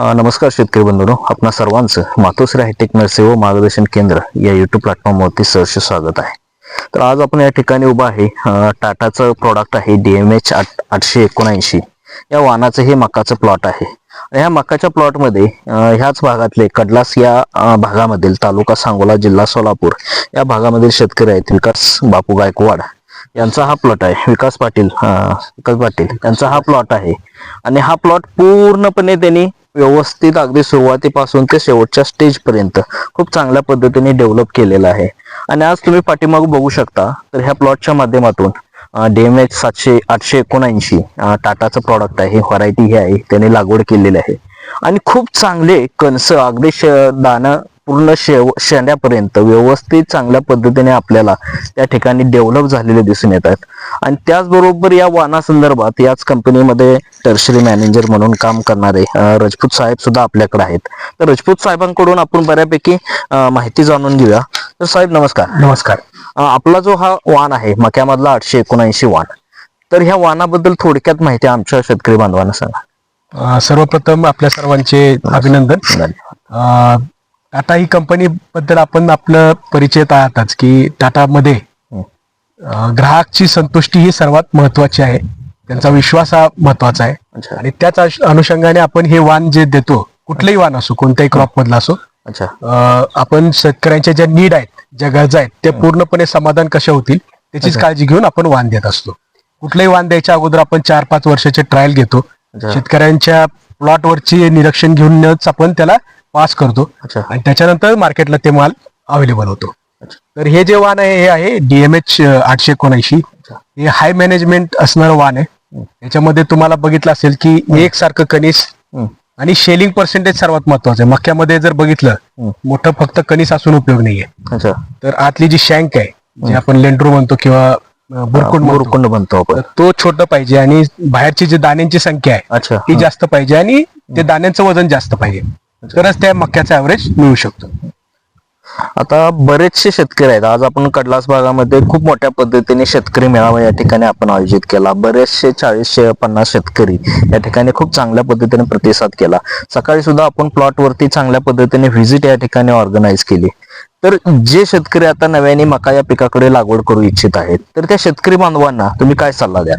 नमस्कार शेतकरी बंधूंनो. आपणा सर्वांचं मातोश्री हायटेक नर्से व मार्गदर्शन केंद्र या युट्यूब प्लॅटफॉर्मवरती सहर्ष स्वागत आहे. तर आज आपण या ठिकाणी उभा आहे. टाटाचं प्रॉडक्ट आहे डी एम एच आठ आठशे एकोणऐंशी. या वाहनाचं हे मकाचं प्लॉट आहे. ह्या मकाच्या प्लॉटमध्ये ह्याच भागातले कडलास या भागामधील तालुका सांगोला जिल्हा सोलापूर या भागामधील शेतकरी आहेत विकास बापू गायकवाड. यांचा हा प्लॉट आहे. विकास पाटील विकास पाटील यांचा हा प्लॉट आहे. आणि हा प्लॉट पूर्णपणे त्यांनी व्यवस्थित अगदी सुरुवातीपासून ते शेवटच्या स्टेज पर्यंत खूप चांगल्या पद्धतीने डेव्हलप केलेलं आहे. आणि आज तुम्ही पाठीमाग बघू शकता तर ह्या प्लॉटच्या माध्यमातून डी एम एच सातशे आठशे एकोणऐंशी टाटाचं प्रॉडक्ट आहे व्हरायटी हे आहे त्याने लागवड केलेली आहे. आणि खूप चांगले कणस अगदी श- दाणं पूर्ण शेव शेंड्यापर्यंत व्यवस्थित चांगल्या पद्धतीने आपल्याला त्या ठिकाणी डेव्हलप झालेले दिसून येतात. आणि त्याचबरोबर या वाहनासंदर्भात याच कंपनीमध्ये टर्शरी मॅनेजर म्हणून काम करणारे राजपूत साहेब सुद्धा आपल्याकडे आहेत. तर राजपूत साहेबांकडून आपण बऱ्यापैकी माहिती जाणून घेऊया. तर साहेब नमस्कार. नमस्कार. आपला जो हा वाहन आहे मक्यामधला आठशे एकोणऐंशी वाहन तर ह्या वाहनाबद्दल थोडक्यात माहिती आमच्या शेतकरी बांधवांना सांगा. सर्वप्रथम आपल्या सर्वांचे अभिनंदन. टाटा ही कंपनी बद्दल आपण आपलं परिचय आहातच की टाटामध्ये ग्राहकची संतुष्टी ही सर्वात महत्वाची आहे. त्यांचा विश्वास हा महत्त्वाचा आहे. आणि त्याच अनुषंगाने आपण हे वाण जे देतो कुठलंही वाण असो कोणत्याही क्रॉप मधला असो आपण शेतकऱ्यांच्या ज्या नीड आहेत ज्या गरजा आहेत ते पूर्णपणे समाधान कशा होतील त्याचीच. काळजी घेऊन आपण वाण देत असतो. कुठलंही वाण द्यायच्या अगोदर आपण चार पाच वर्षाचे ट्रायल घेतो. शेतकऱ्यांच्या प्लॉट वरची निरीक्षण घेऊनच आपण त्याला पास करतो. आणि त्याच्यानंतर मार्केटला ते माल अवेलेबल होतो. तर हे जे वाण आहे हे आहे डीएमएच आठशे एकोणऐंशी. हे हाय मॅनेजमेंट असणारं वाण आहे. याच्यामध्ये तुम्हाला बघितलं असेल की एक सारखं कणीस हं. आणि शेलिंग पर्सेंटेज सर्वात महत्वाचं आहे. मक्यामध्ये जर बघितलं. मोठं फक्त कणीस असून उपयोग नाहीये. तर आतली जी शँक आहे जे आपण लेंड्रो म्हणतो किंवा बुरकुंड म्हणतो मुरकुंड बनतो तो छोटं पाहिजे आणि बाहेरची जी दाण्यांची संख्या आहे ती जास्त पाहिजे आणि ते दाण्यांचं वजन जास्त पाहिजे. तरच त्या मक्याचा ऍव्हरेज मिळू शकतो. आता बरेचसे शेतकरी आहेत. आज आपण कडलास भागामध्ये खूप मोठ्या पद्धतीने शेतकरी मेळावा या ठिकाणी आपण आयोजित केला. बरेचसे चाळीसशे पन्नास शेतकरी या ठिकाणी खूप चांगल्या पद्धतीने प्रतिसाद केला. सकाळी सुद्धा आपण प्लॉट वरती चांगल्या पद्धतीने व्हिजिट या ठिकाणी ऑर्गनाईज केली. तर जे शेतकरी आता नव्याने मका या पिकाकडे लागवड करू इच्छित आहेत तर त्या शेतकरी बांधवांना तुम्ही काय सल्ला द्या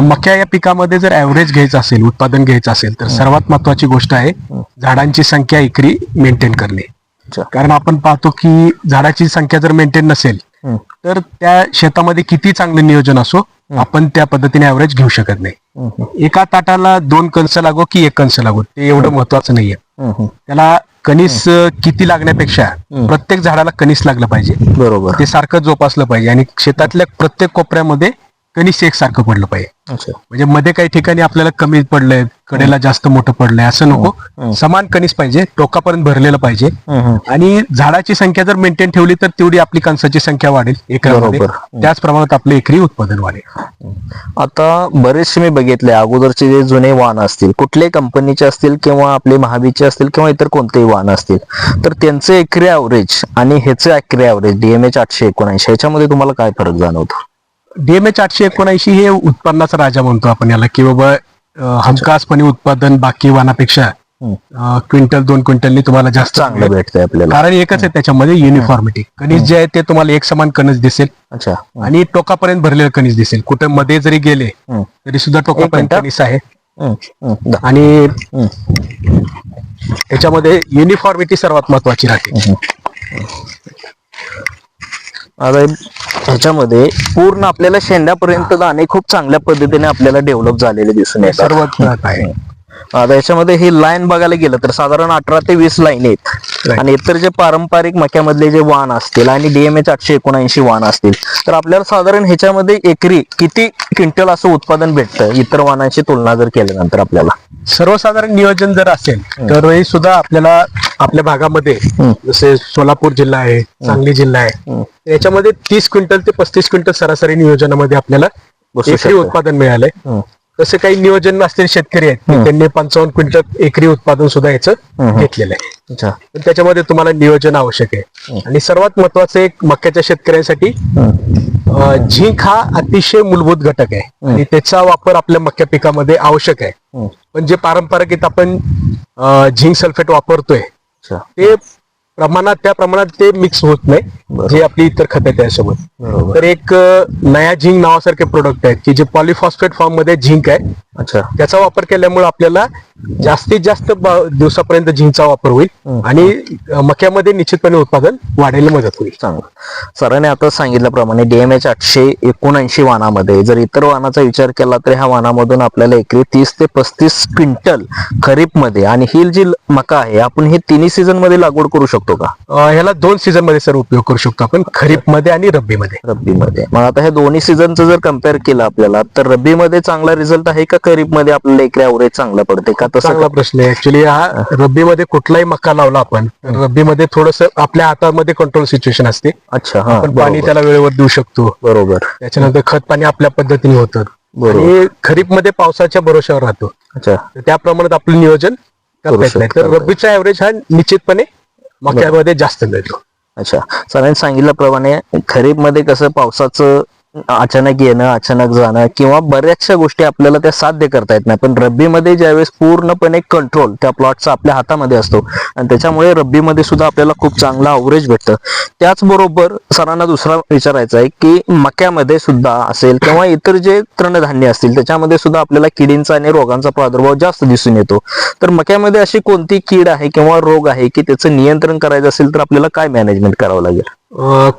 मक्या या पिकामध्ये जर ऍव्हरेज घ्यायचं असेल उत्पादन घ्यायचं असेल तर सर्वात महत्वाची गोष्ट आहे झाडांची संख्या एकरी मेंटेन करणे. कारण आपण पाहतो की झाडाची संख्या जर मेंटेन नसेल. तर त्या शेतामध्ये किती चांगलं नियोजन असो आपण त्या पद्धतीने ऍव्हरेज घेऊ शकत नाही. एका ताटाला दोन कंस लागो की एक कंस लागो ते एवढं महत्वाचं नाहीये. त्याला कणीस अं, किती लागण्यापेक्षा प्रत्येक झाडाला कणीस लागलं पाहिजे. बरोबर. ते सारखं जोपासलं पाहिजे आणि शेतातल्या प्रत्येक कोपऱ्यामध्ये कणीस एकसारखं पडलं पाहिजे. अच्छा. म्हणजे मध्ये काही ठिकाणी आपल्याला कमी पडलंय कडेला जास्त मोठं पडलंय असं नको. समान कणीस पाहिजे टोकापर्यंत भरलेलं पाहिजे. आणि झाडाची संख्या जर मेंटेन ठेवली तर तेवढी आपली कणसाची संख्या वाढेल एकरामध्ये बरोबर. त्याच प्रमाणात आपलं एकरी उत्पादन वाढेल. आता बरेचसे मी बघितले अगोदरचे जे जुने वाहन असतील कुठल्याही कंपनीचे असतील किंवा आपले महाबीचे असतील किंवा इतर कोणतेही वाहन असतील तर त्यांचे एकरी ॲव्हरेज आणि ह्याचे एकरी ॲव्हरेज डीएमएच आठशे एकोणऐंशी ह्याच्यामध्ये तुम्हाला काय फरक जाणवतो? डीएमएच आठशे एकोणऐंशी हे उत्पन्नाचा राजा म्हणतो आपण याला की बाबा हमखासपणे उत्पादन बाकी वाहनापेक्षा क्विंटल दोन क्विंटलनी तुम्हाला जास्त चांगलं भेटतंय आपल्याला. कारण एकच आहे त्याच्यामध्ये युनिफॉर्मिटी कणीस जे आहे ते तुम्हाला एक समान कणीस दिसेल. अच्छा. आणि टोकापर्यंत भरलेलं कणीस दिसेल. कुठे मध्ये जरी गेले. तरी सुद्धा टोकापर्यंत. कणीस आहे. आणि हम्म. याच्यामध्ये युनिफॉर्मिटी सर्वात महत्वाची राहते. ह्याच्यामध्ये पूर्ण आपल्याला शेंड्यापर्यंत दाणे खूप चांगल्या पद्धतीने आपल्याला डेव्हलप झालेले दिसून येतात. सर्व फरक आहे. आता याच्यामध्ये ही लाईन बघायला गेलं तर साधारण अठरा ते वीस लाईन आहेत. आणि इतर जे पारंपरिक मक्यामधले जे वाहन असतील आणि डीएमएच आठशे एकोणऐंशी वाहन असतील तर आपल्याला साधारण ह्याच्यामध्ये एकरी किती क्विंटल असं उत्पादन भेटतं? इतर वाहनांची तुलना जर केल्यानंतर आपल्याला. सर्वसाधारण नियोजन जर असेल तर हे सुद्धा आपल्याला आपल्या भागामध्ये. जसे सोलापूर जिल्हा आहे सांगली जिल्हा आहे याच्यामध्ये तीस क्विंटल ते पस्तीस क्विंटल सरासरी नियोजनामध्ये आपल्याला एकरी. उत्पादन मिळालंय. तसे काही नियोजन असलेले शेतकरी आहेत त्यांनी पंचावन्न क्विंटल एकरी उत्पादन सुद्धा याचं घेतलेलं आहे. त्याच्यामध्ये तुम्हाला नियोजन आवश्यक आहे. आणि सर्वात महत्वाचं एक मक्याच्या शेतकऱ्यांसाठी झिंक हा अतिशय मूलभूत घटक आहे. आणि त्याचा वापर आपल्या मक्या पिकामध्ये आवश्यक आहे. पण जे पारंपरिक आपण झिंक सल्फेट वापरतोय ते प्रमाणात त्या प्रमाणात ते मिक्स होत नाही. जे आपली इतर खत आहे त्यासोबत तर एक नया झिंक नावासारखे प्रोडक्ट आहेत की जे पॉलिफॉस्फेट फॉर्ममध्ये झिंक आहे. अच्छा. त्याचा वापर केल्यामुळे आपल्याला जास्तीत जास्त दिवसापर्यंत झिंकचा वापर होईल. आणि मक्यामध्ये निश्चितपणे उत्पादन वाढायला मदत होईल. सरांनी आता सांगितल्याप्रमाणे डीएमएच आठशे एकोणऐंशी वाहनामध्ये जर इतर वाहनाचा विचार केला तर ह्या वाहनामधून आपल्याला एकरी तीस ते पस्तीस क्विंटल खरीपमध्ये आणि ही जी मका आहे आपण हे तिन्ही सीझनमध्ये लागवड करू शकतो. का? अं, ह्याला दोन सीझनमध्ये सर उपयोग करू शकतो आपण खरीपमध्ये आणि रब्बी मध्ये रब्बी मध्ये मग आता हे दोन्ही सीझनचं जर कंपेअर केलं आपल्याला तर रब्बी मध्ये चांगला रिझल्ट आहे का खरीपमध्ये आपल्याला एकरी ऍव्हरेज चांगला पडते का तसं? चांगला प्रश्न आहे. ऍक्च्युली हा रब्बी मध्ये कुठलाही मका लावला आपण रब्बी मध्ये थोडस आपल्या हातामध्ये कंट्रोल सिच्युएशन असते. अच्छा हा आपण पाणी बरोबर. त्याला वेळेवर देऊ शकतो. बरोबर. त्याच्यानंतर खत पाणी आपल्या पद्धतीने होतं. बरोबर. आणि खरीपमध्ये पावसाच्या भरोश्यावर राहतो. अच्छा. तर त्या प्रमाणात आपलं नियोजन करू करता येत नाही. शकतो. तर रब्बीचा ऍव्हरेज हा निश्चितपणे मक्यामध्ये जास्त मिळतो. अच्छा. सरांनी सांगितल्याप्रमाणे खरीपमध्ये कसं पावसाचं अचानक येणं अचानक जाणं किंवा बऱ्याचशा गोष्टी आपल्याला त्या साध्य करता येत नाही. पण रब्बीमध्ये ज्यावेळेस पूर्णपणे कंट्रोल त्या प्लॉटचा आपल्या हातामध्ये असतो आणि त्याच्यामुळे रब्बीमध्ये सुद्धा आपल्याला खूप चांगला अवरेज भेटतं. त्याचबरोबर सरांना दुसरा विचारायचा आहे की मक्यामध्ये सुद्धा असेल किंवा इतर जे तृणधान्य असतील त्याच्यामध्ये सुद्धा आपल्याला किडींचा आणि रोगांचा प्रादुर्भाव जास्त दिसून येतो. तर मक्यामध्ये अशी कोणती कीड आहे किंवा रोग आहे की त्याचं नियंत्रण करायचं असेल तर आपल्याला काय मॅनेजमेंट करावं लागेल?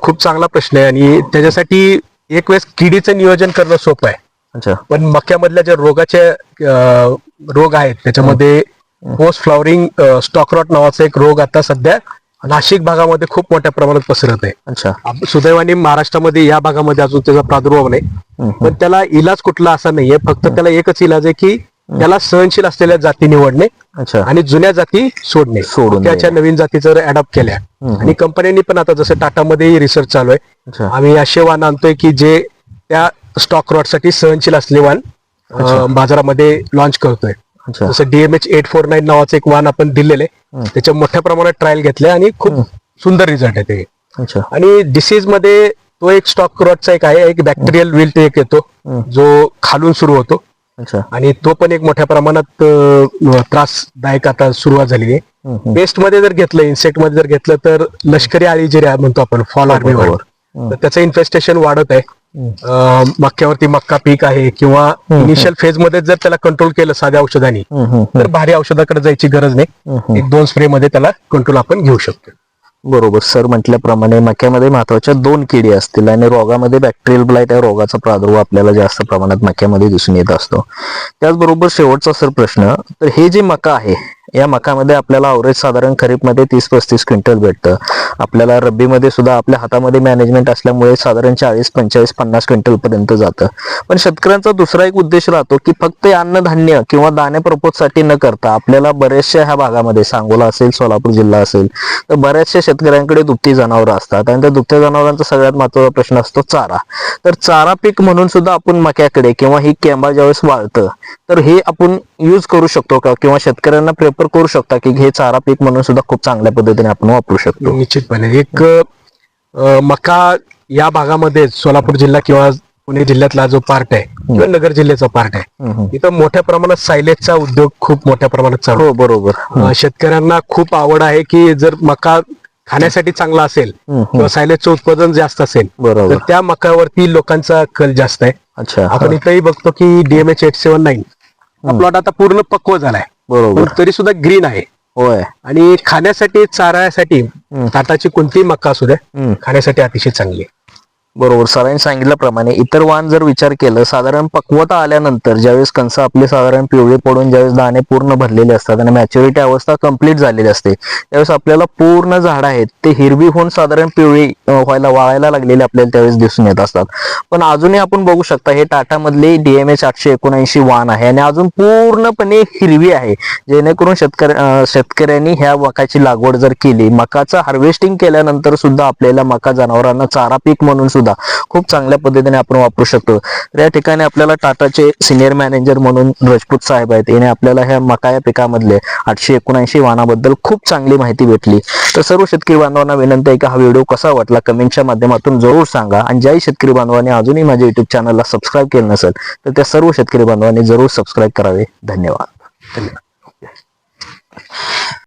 खूप चांगला प्रश्न आहे आणि त्याच्यासाठी एक वेळेस किडीचं नियोजन करणं सोपं आहे. अच्छा. पण मक्यामधल्या ज्या रोगाचे अं, रोग आहेत त्याच्यामध्ये पोस्ट फ्लॉवरिंग स्टॉकरॉट नावाचा एक रोग आता सध्या नाशिक भागामध्ये खूप मोठ्या प्रमाणात पसरत आहे. अच्छा. आप- सुदैवाने महाराष्ट्रामध्ये या भागामध्ये अजून त्याचा प्रादुर्भाव नाही. हम्म. पण त्याला इलाज कुठला असा नाहीये फक्त त्याला एकच इलाज आहे की त्याला सहनशील असलेल्या जाती निवडणे अच्छा. आणि जुन्या जाती सोडणे. सोडून त्याच्या नवीन जाती जर अडॉप्ट केल्या. हम्म. आणि कंपन्यांनी पण आता जसं टाटामध्ये रिसर्च चालू आहे. अच्छा. आम्ही असे वाहन आणतोय की जे त्या स्टॉक रॉडसाठी सहनशील असले वाहन अं, बाजारामध्ये लॉन्च करतोय. अच्छा. जसं डीएमएच एट फोर नाईन नावाचं एक वाहन आपण दिलेलं आहे. त्याच्या मोठ्या प्रमाणात ट्रायल घेतले आणि खूप सुंदर रिझल्ट आहे ते. अच्छा. आणि डिसीजमध्ये तो एक स्टॉक रॉडचा एक आहे एक बॅक्टेरियल विल्ट एक येतो जो खालून सुरू होतो. अच्छा. आणि तो पण एक मोठ्या प्रमाणात अं, त्रासदायक आता सुरुवात झालेली आहे. हम्म. पेस्टमध्ये जर घेतलं इन्सेक्टमध्ये जर घेतलं तर लष्करी आळी जे रे- म्हणतो आपण फॉल आर्मी बरोबर. तर त्याचं इन्फेस्टेशन वाढत आहे. अं, मक्यावरती मक्का पीक आहे किंवा इनिशियल फेजमध्ये जर त्याला कंट्रोल केलं साध्या औषधांनी हम्म, हम्म, तर भारी औषधाकडे जायची गरज नाही. हम्म. एक दोन स्प्रे मध्ये त्याला कंट्रोल आपण घेऊ शकतो. बरोबर. सर म्हटल्याप्रमाणे मक्यामध्ये महत्त्वाच्या दोन किडी असतील आणि रोगामध्ये बॅक्टेरियल ब्लाइट या रोगाचा प्रादुर्भाव आपल्याला जास्त प्रमाणात मक्यामध्ये दिसून येत असतो. त्याचबरोबर शेवटचा सर प्रश्न तर हे जे मका आहे या मकामध्ये आपल्याला अवरेज साधारण खरीपमध्ये तीस पस्तीस क्विंटल भेटतं. आपल्याला रब्बीमध्ये सुद्धा आपल्या हातामध्ये मॅनेजमेंट असल्यामुळे साधारण चाळीस पंचेचाळीस पन्नास क्विंटल पर्यंत जातं. पण शेतकऱ्यांचा दुसरा एक उद्देश राहतो की फक्त अन्नधान्य किंवा दाणे साठी न करता आपल्याला बऱ्याचशा ह्या भागामध्ये सांगोला असेल सोलापूर जिल्हा असेल तर बऱ्याचशा शेतकऱ्यांकडे दुभती जनावरं असतात आणि त्या दुभत्या जनावरांचा सगळ्यात महत्त्वाचा प्रश्न असतो चारा. तर चारा पीक म्हणून सुद्धा आपण मक्याकडे किंवा ही केंबा ज्यावेळेस वाळतं तर हे आपण यूज करू शकतो का? किंवा शेतकऱ्यांना प्रेफर करू शकता की हे चारा पीक म्हणून सुद्धा खूप चांगल्या पद्धतीने आपण वापरू शकतो. निश्चितपणे. एक अं, मका या भागामध्ये सोलापूर जिल्हा किंवा पुणे जिल्ह्यातला जो पार्ट आहे किंवा नगर जिल्ह्याचा पार्ट आहे हम्म. इथं मोठ्या प्रमाणात सायलेजचा उद्योग खूप मोठ्या प्रमाणात चालू आहे. हो बरोबर. अं, शेतकऱ्यांना खूप आवड आहे की जर मका खाण्यासाठी चांगला असेल हम्म, किंवा सायलेजचं उत्पादन जास्त असेल बरोबर. तर त्या मकावरती लोकांचा कल जास्त आहे. अच्छा. आपण इथंही बघतो की डीएमएच एट सेव्हन नाईन हा प्लॉट आता पूर्ण पक्व झालाय. बरोबर. पण तरी सुद्धा ग्रीन आहे. होय. आणि खाण्यासाठी चारासाठी ताटाची कोणतीही मका असू द्या. खाण्यासाठी अतिशय चांगली आहे. बरोबर. सरांनी सांगितल्याप्रमाणे इतर वाण जर विचार केलं साधारण पक्वता आल्यानंतर ज्यावेळेस कंस आपले साधारण पिवळे पडून ज्यावेळेस दाणे पूर्ण भरलेले असतात आणि मॅच्युरिटी अवस्था कंप्लीट झालेली असते त्यावेळेस आपल्याला पूर्ण झाड आहेत ते हिरवी होऊन साधारण पिवळी व्हायला वाळायला लागलेले आपल्याला त्यावेळेस दिसून येत असतात. पण अजूनही आपण बघू शकता हे टाटामधले डीएमएच आठशे एकोणऐंशी वाण आहे आणि अजून पूर्णपणे हिरवी आहे. जेणेकरून शेतकरी शेतकऱ्यांनी ह्या मकाची लागवड जर केली मकाचं हार्वेस्टिंग केल्यानंतर सुद्धा आपल्याला मका जनावरांना चारा पीक म्हणून सुद्धा खूप चांगल्या पद्धतीने आपण वापरू शकतो. तर या ठिकाणी आपल्याला टाटाचे सिनियर मॅनेजर म्हणून राजपूत साहेब आहेत. याने आपल्याला ह्या मका या पिकामधले आठशे एकोणऐंशी वाहनाबद्दल खूप चांगली माहिती भेटली. तर सर्व शेतकरी बांधवांना विनंती आहे की हा व्हिडिओ कसा वाटला कमेंटच्या माध्यमातून जरूर सांगा. आणि ज्याही शेतकरी बांधवांनी अजूनही माझ्या युट्यूब चॅनलला सबस्क्राईब केलं नसेल तर त्या सर्व शेतकरी बांधवांनी जरूर सबस्क्राईब करावे. धन्यवाद. धन्यवाद.